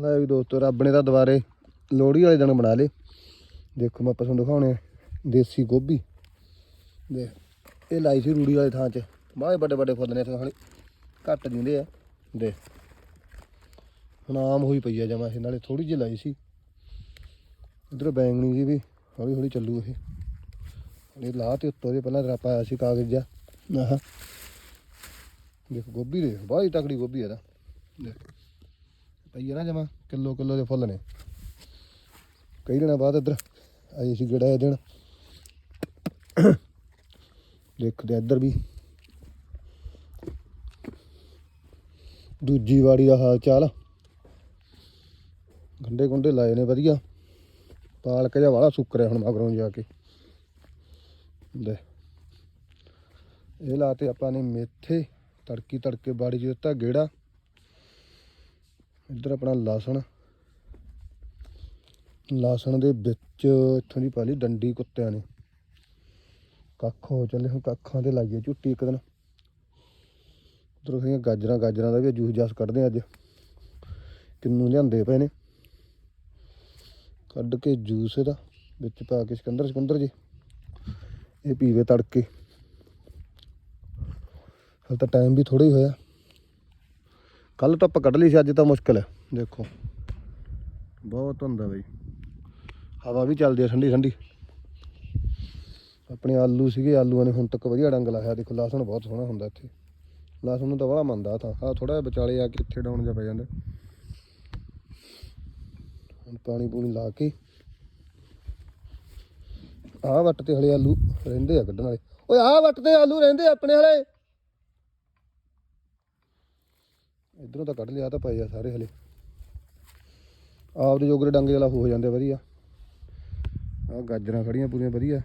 ਲੈ ਵੀ ਦੋਸਤੋ, ਰੱਬ ਨੇ ਤਾਂ ਦੁਬਾਰੇ ਲੋਹੜੀ ਵਾਲੇ ਦਿਨ ਬਣਾ ਲੇ ਦੇਖੋ, ਮੈਂ ਤੁਹਾਨੂੰ ਦਿਖਾਉਣੇ ਆ, ਦੇਸੀ ਗੋਭੀ। ਦੇ ਇਹ ਲਾਈ ਸੀ ਰੂੜੀ ਵਾਲੇ ਥਾਂ 'ਚ। ਬਾਹਲੇ ਵੱਡੇ ਵੱਡੇ ਫੁੱਲ ਨੇ ਇੱਥੇ ਹਾਲੇ। ਘੱਟ ਦਿੰਦੇ ਆ। ਦੇ ਹੁਣ ਆਮ ਹੋਈ ਪਈ ਆ ਜਮਾ ਇਹ, ਨਾਲੇ ਥੋੜੀ ਜਿਹੀ ਲਾਈ ਸੀ। ਇਧਰ ਬੈਂਗਣੀ ਜੀ ਵੀ ਹੌਲੀ ਹੌਲੀ ਚੱਲੂ ਇਹ। ਇਹ ਲਾ ਤੇ ਉੱਤੋਂ ਦੇ ਪਹਿਲਾਂ ਤੇਰਾ ਆਇਆ ਸੀ ਕਾਗਜ਼ ਜਿਹਾ। ਆਹ। ਦੇਖ, ਗੋਭੀ ਦੇ ਬਾਹਲੀ ਤਕੜੀ ਗੋਭੀ ਆ ਇਹਦਾ ਦੇਖ। ਪਈ ਨਾ ਜਮਾ, ਕਿਲੋ ਕਿਲੋ ਦੇ ਫੁੱਲ ਨੇ। ਕਈ ਦਿਨਾਂ ਬਾਅਦ ਇੱਧਰ ਆਏ ਸੀ ਗੜਾ ਇਹ ਦਿਨ ਦੇਖਦੇ ਇੱਧਰ ਵੀ। ਦੂਜੀ ਵਾੜੀ ਦਾ ਹਾਲ ਚਾਲ। ਗੰਡੇ ਗੁੰਡੇ ਲਾਏ ਨੇ ਵਧੀਆ। ਪਾਲਕ ਜਿਹਾ ਵਾਲਾ ਸੁੱਕ ਰਿਹਾ ਹੁਣ ਮਗਰੋਂ ਜਾ ਕੇ। ਦੇ ਇਹ ਲਾਤੇ ਆਪਾਂ ਨੇ ਮੇਥੇ, ਤੜਕੀ ਤੜਕੇ ਬਾੜੀ 'ਚ ਦਿੱਤਾ ਗੇੜਾ। ਇੱਧਰ ਆਪਣਾ ਲਾਸਣ। ਲਸਣ ਦੇ ਵਿੱਚ ਇੱਥੋਂ ਦੀ ਪਾ ਲਈ ਡੰਡੀ ਕੁੱਤਿਆਂ ਨੇ। ਕੱਖ ਹੋ ਚੱਲੇ, ਹੁਣ ਕੱਖਾਂ ਤੇ ਲਾਈਏ ਝੁੱਟੀ ਇੱਕ ਦਿਨ। ਉਧਰੋਂ ਗਾਜਰਾਂ ਗਾਜਰਾਂ ਦਾ ਵੀ ਜੂਸ ਜਾਸ ਕੱਢਦੇ ਆ ਅੱਜ। ਕਿੰਨੂ ਲਿਆਂਦੇ ਪਏ ਨੇ। ਕੱਢ ਕੇ ਜੂਸ ਇਹਦਾ ਵਿੱਚ ਪਾ ਕੇ ਸਿਕੰਦਰ ਸਿਕੰਦਰ ਜੀ। ਇਹ ਪੀਵੇ ਤੜਕੇ। ਹਲ ਤਾਂ ਟਾਈਮ ਵੀ ਥੋੜਾ ਹੀ ਹੋਇਆ। ਕੱਲ ਤਾਂ ਕੱਢ ਲਈ ਸੀ, ਅੱਜ ਤਾਂ ਮੁਸ਼ਕਲ ਹੈ। ਦੇਖੋ। ਬਹੁਤ ਹੁੰਦਾ ਬਈ। ਹਵਾ ਵੀ ਚੱਲਦੀ ਹੈ ਠੰਡੀ ਠੰਡੀ। ਆਪਣੇ ਆਲੂ ਸੀਗੇ, ਆਲੂਆਂ ਨੇ ਹੁਣ ਤੱਕ ਵਧੀਆ ਡੰਗ ਲਾਇਆ। ਦੇਖੋ, ਲਸਣ ਬਹੁਤ ਸੋਹਣਾ ਹੁੰਦਾ ਇੱਥੇ। ਲਸਣ ਨੂੰ ਤਾਂ ਬੜਾ ਮੰਨਦਾ ਤਾਂ। ਆ ਥੋੜਾ ਜਿਹਾ ਵਿਚਾਲੇ ਆ ਕੇ ਇੱਥੇ ਡਾਉਣ ਜਾ ਪੈ ਜਾਂਦਾ। ਹੁਣ ਪਾਣੀ ਪੂਣੀ ਲਾ ਕੇ। ਆਹ ਵੱਟ ਤੇ ਹਲੇ ਆਲੂ ਰਹਿੰਦੇ ਆ ਕੱਢਣ ਵਾਲੇ। ਓਏ, ਆਹ ਵੱਟ ਤੇ ਆਲੂ ਰਹਿੰਦੇ ਆ ਆਪਣੇ ਹਲੇ ਇਧਰੋਂ ਤਾਂ ਕੱਢ ਲਿਆ ਤਾਂ ਪਏ ਆ ਸਾਰੇ ਹਲੇ। ਆਪਦੇ ਜੋਗਰੇ ਡੰਗੇ ਵਾਲਾ ਹੋ ਜਾਂਦੇ ਵਧੀਆ। ਆ ਗਾਜਰਾਂ ਖੜੀਆਂ ਪੂਰੀਆਂ ਵਧੀਆ।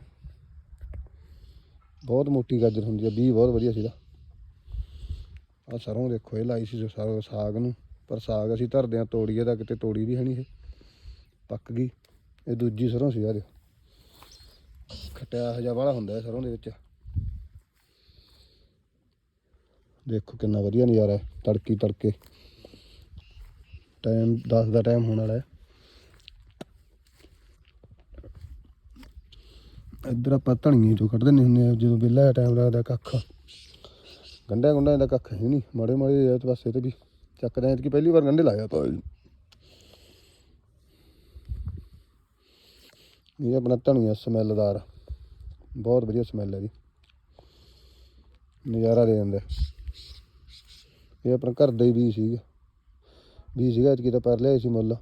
ਬਹੁਤ ਮੋਟੀ ਗਾਜਰ ਹੁੰਦੀ ਆ, ਬੀਜ ਬਹੁਤ ਵਧੀਆ ਸੀਗਾ ਆ ਸਰੋਂ ਦੇਖੋ, ਇਹ ਲਾਈ ਸੀ ਜੋ ਸਾਗ ਨੂੰ। ਪਰ ਸਾਗ ਅਸੀਂ ਧਰਦੇ ਆ ਤੋੜੀਏ ਦਾ ਕਿਤੇ ਤੋੜੀ ਵੀ ਹੈ ਨਹੀਂ ਇਹ। ਪੱਕ ਗਈ। ਇਹ ਦੂਜੀ ਸਰੋਂ ਸੀ ਯਾਰ ਖਟਿਆ ਹਜਾ ਵਾਲਾ ਹੁੰਦਾ ਹੈ ਸਰੋਂ ਦੇ ਵਿੱਚ। ਦੇਖੋ ਕਿੰਨਾ ਵਧੀਆ ਨਜ਼ਾਰਾ ਹੈ, ਤੜਕੀ ਤੜਕੇ। ਟਾਈਮ 10 ਦਾ ਟਾਈਮ ਹੋਣ ਵਾਲਾ ਹੈ। ਇੱਧਰ ਆਪਾਂ ਧਣੀਏ ਚੋਂ ਕੱਢ ਦਿੰਦੇ ਹੁੰਦੇ ਆ ਜਦੋਂ ਵਿਹਲਾ ਟਾਈਮ ਲੱਗਦਾ ਕੱਖ। ਗੰਢਿਆਂ ਗੁੰਡਿਆਂ ਦਾ ਕੱਖ ਹੈ ਨਹੀਂ, ਮਾੜੇ ਮਾੜੇ ਆ ਤੇ ਬਸ ਇਹ ਤੇ ਵੀ ਚੱਕਦੇ ਆ ਕਿ ਪਹਿਲੀ ਵਾਰ ਗੰਢੇ ਲਾਇਆ ਆਪਾਂ। ਇਹ ਆਪਣਾ ਧਣੀਆ ਸਮੈਲਦਾਰ। ਬਹੁਤ ਵਧੀਆ ਸਮੈਲ ਹੈ ਜੀ। ਨਜ਼ਾਰਾ ਦੇ ਜਾਂਦਾ ਇਹ ਆਪਣਾ ਘਰ ਦਾ ਹੀ ਬੀਜ ਸੀਗਾ। ਬੀਜ ਸੀਗਾ, ਐਤਕੀ ਤਾਂ ਪਰ ਲਿਆ ਸੀ ਮੁੱਲ।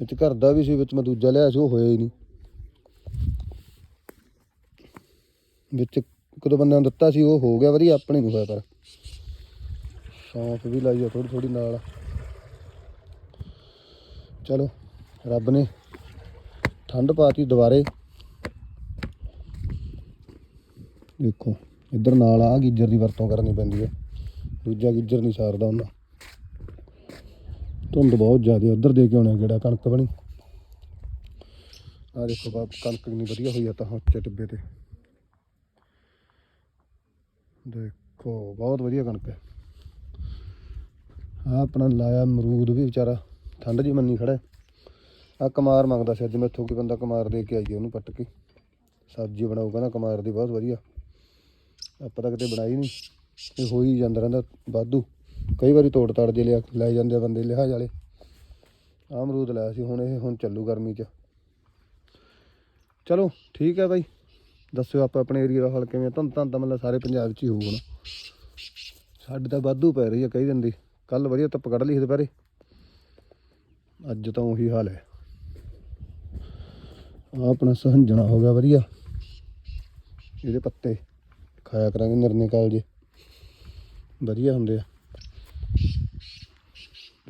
ਵਿੱਚ ਘਰ ਦਾ ਵੀ ਸੀ, ਵਿੱਚ ਮੈਂ ਦੂਜਾ ਲਿਆ ਸੀ, ਉਹ ਹੋਇਆ ਹੀ ਨਹੀਂ। ਵਿੱਚ ਇੱਕ ਦੋ ਬੰਦਿਆਂ ਨੂੰ ਦਿੱਤਾ ਸੀ, ਉਹ ਹੋ ਗਿਆ ਵਧੀਆ, ਆਪਣੇ ਨਹੀਂ ਹੋਇਆ ਪਰ। ਸੌਂਫ ਵੀ ਲਾਈ ਆ ਥੋੜੀ ਥੋੜੀ ਨਾਲ। ਚਲੋ, ਰੱਬ ਨੇ ਠੰਡ ਪਾਤੀ ਦੁਬਾਰੇ। ਦੇਖੋ। ਇੱਧਰ ਨਾਲ ਆ ਗੀਜਰ ਦੀ ਵਰਤੋਂ ਕਰਨੀ ਪੈਂਦੀ ਹੈ। ਦੂਜਾ ਗੀਜਰ ਨਹੀਂ ਸਾਰਦਾ ਉਹਨਾਂ। ਧੁੰਦ ਬਹੁਤ ਜ਼ਿਆਦਾ ਉਧਰ ਦੇ ਕੇ ਆਉਣਾ ਕਿਹੜਾ ਕਣਕ ਬਣੀ। ਆ ਦੇਖੋ ਬਾਪ, ਕਣਕ ਕਿੰਨੀ ਵਧੀਆ ਹੋਈ ਆ ਤਾਂ ਉੱਚੇ ਟਿੱਬੇ ਤੇ। ਦੇਖੋ, ਬਹੁਤ ਵਧੀਆ ਕਣਕ ਹੈ। ਆ ਆਪਣਾ ਲਾਇਆ ਅਮਰੂਦ ਵੀ ਵਿਚਾਰਾ। ਠੰਡ ਜੀ ਮੰਨੀ ਖੜਾ ਆ ਕਮਾਰ ਮੰਗਦਾ ਸੀ ਅੱਜ। ਮੈਥੋਂ ਕੋਈ ਬੰਦਾ ਕਮਾਰ ਦੇ ਕੇ ਆਈਏ ਉਹਨੂੰ ਪੱਟ ਕੇ। ਸਬਜ਼ੀ ਬਣਾਉ ਕਹਿੰਦਾ ਕਮਾਰ ਦੀ। ਬਹੁਤ ਵਧੀਆ। ਆਪਾਂ ਤਾਂ ਕਿਤੇ ਬਣਾਈ ਨਹੀਂ ਇਹ ਹੋ ਹੀ ਜਾਂਦਾ ਰਹਿੰਦਾ ਵਾਧੂ। ਕਈ ਵਾਰੀ ਤੋੜ ਤਾੜ ਜੇ ਲਿਆ ਲੈ ਜਾਂਦੇ ਆ ਬੰਦੇ ਲਿਹਾਜ਼ ਵਾਲੇ। ਆਹ ਅਮਰੂਦ ਲਾਇਆ ਸੀ, ਹੁਣ ਇਹ ਹੁਣ ਚੱਲੂ ਗਰਮੀ 'ਚ। ਚਲੋ, ਠੀਕ ਹੈ ਬਾਈ। ਦੱਸਿਓ ਆਪਾਂ ਆਪਣੇ ਏਰੀਆ ਦਾ ਹਾਲ ਕਿਵੇਂ ਤੁਹਾਨੂੰ ਤਾਂ ਤਾਂ ਮਤਲਬ ਸਾਰੇ ਪੰਜਾਬ 'ਚ ਹੀ ਹੋਊਗਾ ਨਾ ਸਾਡੇ ਤਾਂ ਵਾਧੂ ਪੈ ਰਹੀ ਹੈ ਕਈ ਦਿਨ ਦੀ। ਕੱਲ ਵਧੀਆ ਧੁੱਪ ਕੱਢ ਲਈ ਦੁਪਹਿਰੇ। ਅੱਜ ਤਾਂ ਉਹੀ ਹਾਲ ਹੈ। ਆ ਆਪਣਾ ਸਹੰਜਣਾ ਹੋ ਗਿਆ ਵਧੀਆ। ਇਹਦੇ ਪੱਤੇ। ਖਾਇਆ ਕਰਾਂਗੇ ਨਿਰਨੇ ਕਾਲ ਜੇ। ਵਧੀਆ ਹੁੰਦੇ ਆ।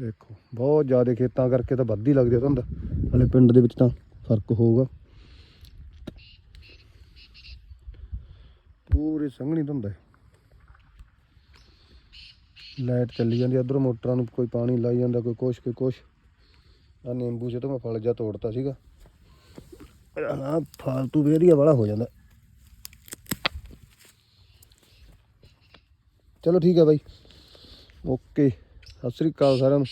ਦੇਖੋ, ਬਹੁਤ ਜ਼ਿਆਦਾ ਖੇਤਾਂ ਕਰਕੇ ਤਾਂ ਵੱਧ ਹੀ ਲੱਗਦੇ ਆ ਧੁੰਦ। ਹਲੇ ਪਿੰਡ ਦੇ ਵਿੱਚ ਤਾਂ ਫ਼ਰਕ ਹੋਊਗਾ। ਪੂਰੀ ਸੰਘਣੀ ਧੁੰਦ ਹੈ। ਲਾਈਟ ਚੱਲੀ ਜਾਂਦੀ ਉਧਰ ਮੋਟਰਾਂ ਨੂੰ ਕੋਈ ਪਾਣੀ ਲਾਈ ਜਾਂਦਾ, ਕੋਈ ਕੁਛ ਕੋਈ ਕੁਛ। ਆ ਨਿੰਬੂ ਸੇ ਮੈਂ ਫਲ ਜਾ ਤੋੜਤਾ ਸੀਗਾ। ਆ ਫਾਲਤੂ ਵੇਰੀਆ ਵਾਲਾ ਹੋ ਜਾਂਦਾ। ਚਲੋ ਠੀਕ ਹੈ ਬਾਈ। ਓਕੇ। ਸਤਿ ਸ੍ਰੀ ਅਕਾਲ ਸਾਰਿਆਂ ਨੂੰ।